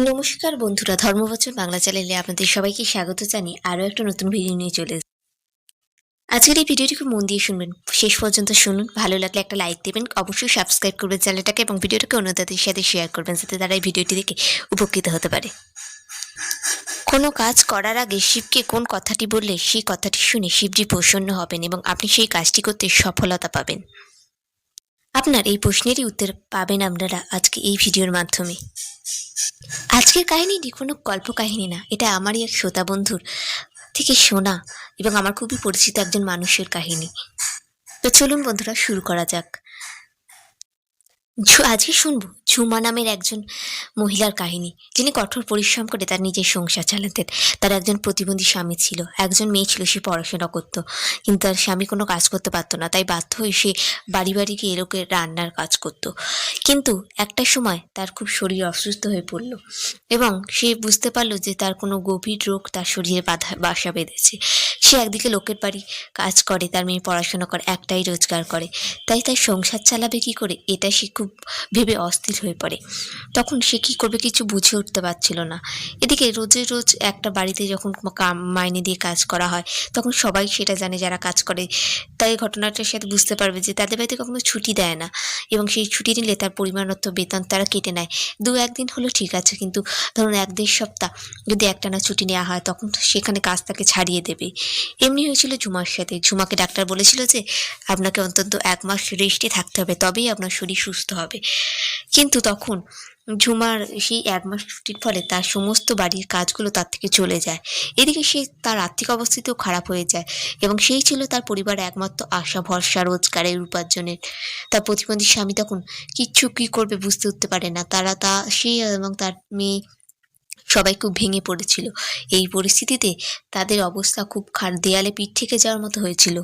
নমস্কার বন্ধুরা, ধর্মবচন বাংলা চ্যানেলে আপনাদের সবাইকে স্বাগত জানিয়ে আরও একটা নতুন ভিডিও নিয়ে চলে। আজকের এই ভিডিওটি খুব মন দিয়ে শুনবেন। শেষ পর্যন্ত শুনুন, ভালো লাগলে একটা লাইক দেবেন, অবশ্যই সাবস্ক্রাইব করবেন চ্যানেলটাকে এবং ভিডিওটাকে অন্যদের সাথে শেয়ার করবেন যাতে তারা এই ভিডিওটি দেখে উপকৃত হতে পারে। কোনো কাজ করার আগে শিবকে কোন কথাটি বললে সেই কথাটি শুনে শিবজি প্রসন্ন হবেন এবং আপনি সেই কাজটি করতে সফলতা পাবেন। আপনার এই প্রশ্নেরই উত্তর পাবেন আপনারা আজকে এই ভিডিওর মাধ্যমে। আজকের কাহিনীটি কোনো গল্প কাহিনী না, এটা আমারই এক শ্রোতা বন্ধুর থেকে শোনা এবং আমার খুবই পরিচিত একজন মানুষের কাহিনী। তো চলুন বন্ধুরা, শুরু করা যাক। আজকে শুনব। ঝুমা নামের একজন মহিলার কাহিনী। যিনি কঠোর পরিশ্রম করে তার নিজের সংসার চালাতেন। তার একজন প্রতিবন্ধী স্বামী ছিল। একজন মেয়ে ছিল, সে পড়াশোনা করতো। কিন্তু তার স্বামী কোনো কাজ করতে পারতো না। তাই বাধ্য হয়ে সে বাড়ি বাড়ি গিয়ে এরকম রান্নার কাজ করতো। কিন্তু একটা সময় তার খুব শরীর অসুস্থ হয়ে পড়ল এবং সে বুঝতে পারল যে তার কোনো গভীর রোগ তার শরীরে বাধা, বাসা বেঁধেছে। সে একদিকে লোকের বাড়ি কাজ করে, তার মেয়ে পড়াশোনা করে, একটাই রোজগার করে। তাই তার সংসার চালাবে কি করে? এটা সে খুব ভেবে অস্থির হয়ে পড়ে। তখন সে কি করবে কিছু বুঝে উঠতে পারছিল না। এদিকে রোজে রোজ একটা বাড়িতে যখন কাম মাইনে দিয়ে কাজ করা হয়, তখন সবাই সেটা জানে যারা কাজ করে। তাই ঘটনাটার সাথে বুঝতে পারবে যে তাদের বাড়িতে কখনো ছুটি দেয় না। এবং সেই ছুটি নিলে তার পরিমাণত্ব বেতন তারা কেটে নেয়। দু একদিন হলো ঠিক আছে, কিন্তু ধরুন এক দেড় সপ্তাহ যদি একটানা ছুটি নেওয়া হয়, তখন সেখানে কাজ তাকে ছাড়িয়ে দেবে। এমনি হয়েছিল ঝুমার সাথে। ঝুমাকে ডাক্তার বলেছিল যে, আপনাকে অন্তত এক মাস রেস্টে থাকতে হবে, তবেই আপনার শরীর সুস্থ হবে। কিন্তু তখন ঝুমার সেই এক মাস ছুটির ফলে তার সমস্ত বাড়ির কাজগুলো তার থেকে চলে যায়। এদিকে সে তার আর্থিক অবস্থিতিও খারাপ হয়ে যায় এবং সেই ছিল তার পরিবার একমাত্র আশা, ভরসা, রোজগারের উপার্জনের। তার প্রতিবন্ধী স্বামী তখন কিচ্ছু কী করবে বুঝতে উঠতে পারে না। তারা তা, সে এবং তার মেয়ে সবাই খুব ভেঙে পড়েছিল। এই পরিস্থিতিতে তাদের অবস্থা খুব খার, দেয়ালে পিঠ থেকে যাওয়ার মতো হয়েছিল।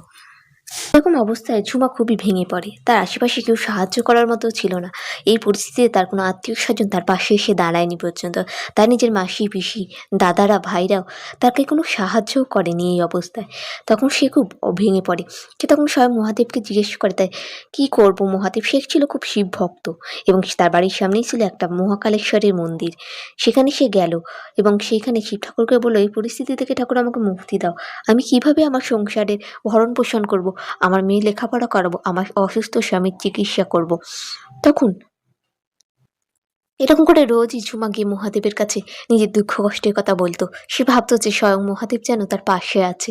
এরকম অবস্থায় ঝুমা খুবই ভেঙে পড়ে। তার আশেপাশে কেউ সাহায্য করার মতো ছিল না। এই পরিস্থিতিতে তার কোনো আত্মীয় স্বজন তার পাশে এসে দাঁড়ায়নি পর্যন্ত। তার নিজের মাসি, পিসি, দাদারা, ভাইরাও তাকে কোনো সাহায্যও করেনি এই অবস্থায়। তখন সে খুব ভেঙে পড়ে। সে তখন স্বয়ং মহাদেবকে জিজ্ঞেস করে তাই কী করব মহাদেব? শেখ ছিল খুব শিব ভক্ত এবং তার বাড়ির সামনেই ছিল একটা মহাকালেশ্বরের মন্দির। সেখানে সে গেল এবং সেখানে শিব ঠাকুরকে বলল, এই পরিস্থিতি থেকে ঠাকুর আমাকে মুক্তি দাও। আমি কীভাবে আমার সংসারের ভরণ পোষণ করব? আমার মেয়ে লেখাপড়া করাবো, আমার অসুস্থ স্বামীর চিকিৎসা করব। তখন এরকম করে রোজই ঝুমা গিয়ে মহাদেবের কাছে নিজের দুঃখ কষ্টের কথা বলতো। সে ভাবতো যে স্বয়ং মহাদেব যেন তার পাশে আছে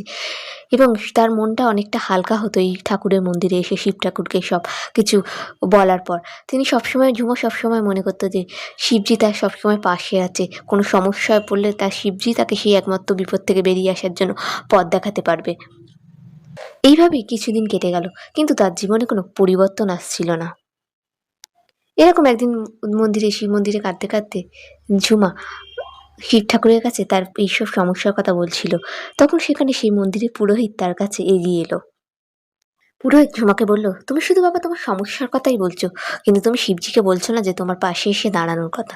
এবং তার মনটা অনেকটা হালকা হতো এই ঠাকুরের মন্দিরে এসে শিব ঠাকুরকে সব কিছু বলার পর। তিনি সবসময়, ঝুমা সবসময় মনে করতো যে শিবজি তার সবসময় পাশে আছে। কোনো সমস্যায় পড়লে তার শিবজি তাকে সেই একমাত্র বিপদ থেকে বেরিয়ে আসার জন্য পথ দেখাতে পারবে। এইভাবেই কিছুদিন কেটে গেল, কিন্তু তার জীবনে কোনো পরিবর্তন আসছিল না। এরকম একদিন মন্দিরে, শিব মন্দিরে কাঁদতে কাঁদতে ঝুমা শিব ঠাকুরের কাছে তার এইসব সমস্যার কথা বলছিল। তখন সেখানে সেই মন্দিরে পুরোহিত তার কাছে এগিয়ে এলো। পুরোহিত ঝুমাকে বলল, তুমি শুধু বাবা তোমার সমস্যার কথাই বলছো, কিন্তু তুমি শিবজিকে বলছো না যে তোমার পাশে এসে দাঁড়ানোর কথা?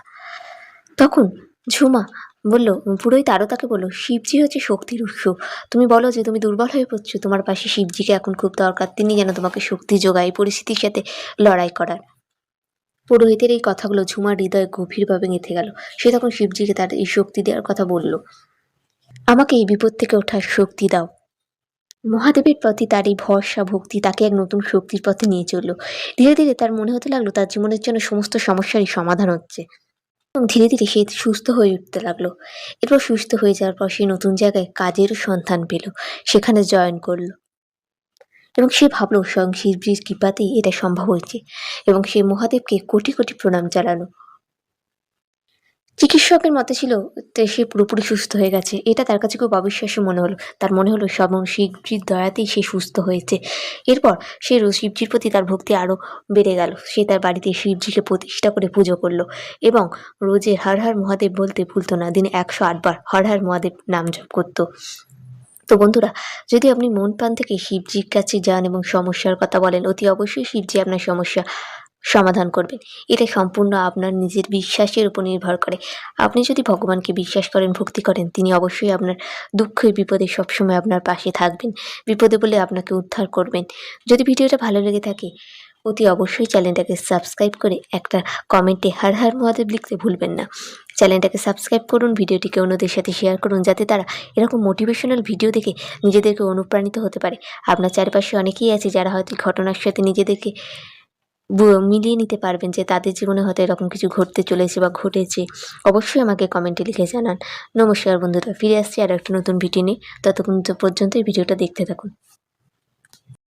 তখন ঝুমা বলল, পুরোহিত আরও তাকে বলল, শিবজি হচ্ছে শক্তির উৎস। তুমি বলো যে তুমি দুর্বল হয়ে পড়ছো, তোমার পাশে শিবজিকে এখন খুব দরকার। তিনি যেন তোমাকে শক্তি যোগায় এই পরিস্থিতির সাথে লড়াই করার। পুরোহিতের এই কথাগুলো ঝুমার হৃদয়ে গভীরভাবে গেঁথে গেল। সে তখন শিবজিকে তার এই শক্তি দেওয়ার কথা বলল, আমাকে এই বিপদ থেকে ওঠার শক্তি দাও। মহাদেবের প্রতি তার এই ভরসা, ভক্তি তাকে এক নতুন শক্তির পথে নিয়ে চলল। ধীরে ধীরে তার মনে হতে লাগল, তার জীবনের জন্য সমস্ত সমস্যারই সমাধান হচ্ছে। এবং ধীরে ধীরে সে সুস্থ হয়ে উঠতে লাগল। এরপর সুস্থ হয়ে যাওয়ার পর সে নতুন জায়গায় কাজেরও সন্ধান পেল, সেখানে জয়েন করল। এবং সে ভাবলো স্বয়ং শিবজির কৃপাতেই এটা সম্ভব হয়েছে এবং সে মহাদেবকে কোটি কোটি প্রণাম জানালো। চিকিৎসকের মতে ছিল সে পুরোপুরি সুস্থ হয়ে গেছে। এটা তার কাছে খুব অবিশ্বাস্য মনে হলো। তার মনে হলো সব শিবজির দয়াতেই সে সুস্থ হয়েছে। এরপর সে শিবজির প্রতি তার ভক্তি আরও বেড়ে গেল। সে তার বাড়িতে শিবজিকে প্রতিষ্ঠা করে পুজো করল এবং রোজে হর হর মহাদেব বলতে ভুলতো না, দিনে একশো আটবার হর হর মহাদেব নাম জপ করতো। তো বন্ধুরা, যদি আপনি মন প্রাণ থেকে শিবজির কাছে যান এবং সমস্যার কথা বলেন, অতি অবশ্যই শিবজি আপনার সমস্যা সমাধান করবেন। এটা সম্পূর্ণ আপনার নিজের বিশ্বাসের উপর নির্ভর করে। আপনি যদি ভগবানকে বিশ্বাস করেন, ভক্তি করেন, তিনি অবশ্যই আপনার দুঃখে বিপদে সবসময় আপনার পাশে থাকবেন। বিপদে বলে আপনাকে উদ্ধার করবেন। যদি ভিডিওটা ভালো লেগে থাকে, অতি অবশ্যই চ্যানেলটাকে সাবস্ক্রাইব করে একটা কমেন্টে হর হর মহাদেব লিখতে ভুলবেন না। চ্যানেলটাকে সাবস্ক্রাইব করুন, ভিডিওটিকে অন্যদের সাথে শেয়ার করুন, যাতে তারা এরকম মোটিভেশনাল ভিডিও দেখে নিজেদেরকে অনুপ্রাণিত হতে পারে। আপনার চারপাশে অনেকেই আছে যারা হয়তো ঘটনার সাথে নিজেদেরকে মিলিয়ে নিতে পারবেন যে তাদের জীবনে হয়তো এরকম কিছু ঘটতে চলেছে বা ঘটেছে, অবশ্যই আমাকে কমেন্টে লিখে জানান। নমস্কার বন্ধুরা, ফিরে আসছি আর একটা নতুন ভিডিও নিয়ে। ততক্ষণ পর্যন্ত এই ভিডিওটা দেখতে থাকুন।